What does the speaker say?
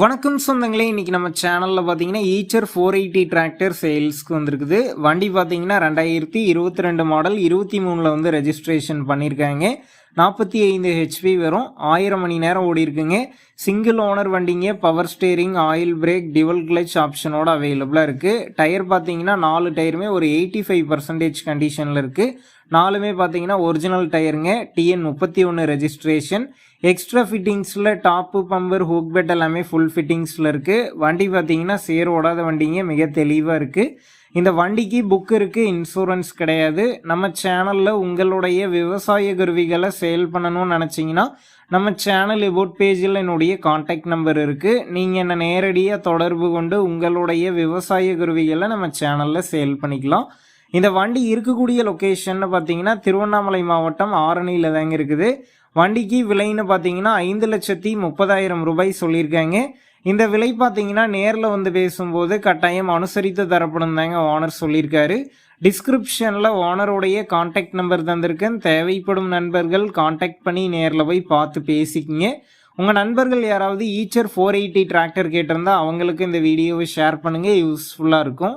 வணக்கம் சொந்தங்களே இன்றைக்கி நம்ம சேனலில் பார்த்தீங்கன்னா ஈச்சர் ஃபோர் எயிட்டி டிராக்டர் சேல்ஸ்க்கு வந்திருக்குது. வண்டி பார்த்தீங்கன்னா ரெண்டாயிரத்தி இருபத்தி ரெண்டு மாடல் இருபத்தி மூணில் வந்து ரெஜிஸ்ட்ரேஷன் பண்ணியிருக்காங்க நாற்பத்தி ஐந்து ஹெச்பி வரும். ஆயிரம் மணி நேரம் ஓடி இருக்குங்க. சிங்கிள் ஓனர் வண்டிங்க power steering oil brake dual clutch ஆப்ஷனோட அவைலபிளாக இருக்குது டயர் பார்த்தீங்கன்னா நாலு டயருமே ஒரு எயிட்டி ஃபைவ் பர்சன்டேஜ் கண்டிஷனில் இருக்குது நாலுமே பார்த்தீங்கன்னா ஒரிஜினல் டயருங்க டிஎன் முப்பத்தி ஒன்று ரெஜிஸ்ட்ரேஷன் எக்ஸ்ட்ரா ஃபிட்டிங்ஸில் டாப்பு பம்பர் ஹூக் பெட் எல்லாமே ஃபுல் ஃபிட்டிங்ஸில் இருக்குது வண்டி பார்த்தீங்கன்னா சேர் ஓடாத வண்டிங்க மிக தெளிவாக இருக்குது இந்த வண்டிக்கு புக் இருக்குது இன்சூரன்ஸ் கிடையாது. நம்ம சேனலில் உங்களுடைய விவசாய கருவிகளை சேல் பண்ணணும்னு நினச்சிங்கன்னா நம்ம சேனல் எபோட் பேஜில் என்னுடைய காண்டாக்ட் நம்பர் இருக்குது நீங்கள் என்னை நேரடியாக தொடர்பு கொண்டு உங்களுடைய விவசாய கருவிகளை நம்ம சேனலில் சேல் பண்ணிக்கலாம். இந்த வண்டி இருக்கக்கூடிய லொக்கேஷன்னு பார்த்தீங்கன்னா திருவண்ணாமலை மாவட்டம் ஆரணியில் தாங்க இருக்குது. வண்டிக்கு விலைன்னு பார்த்தீங்கன்னா ஐந்து லட்சத்தி முப்பதாயிரம் ரூபாய் சொல்லியிருக்காங்க. இந்த விலை பார்த்தீங்கன்னா நேரில் வந்து பேசும்போது கட்டாயம் அனுசரித்து தரப்படும் தாங்க ஓனர் சொல்லியிருக்காரு. டிஸ்கிரிப்ஷனில் ஓனருடைய காண்டாக்ட் நம்பர் தந்திருக்கேன் தேவைப்படும் நண்பர்கள் காண்டாக்ட் பண்ணி நேரில் போய் பார்த்து பேசிக்கிங்க. உங்கள் நண்பர்கள் யாராவது ஈச்சர் ஃபோர் எயிட்டி டிராக்டர் கேட்டிருந்தா அவங்களுக்கு இந்த வீடியோவை ஷேர் பண்ணுங்கள் யூஸ்ஃபுல்லாக இருக்கும்.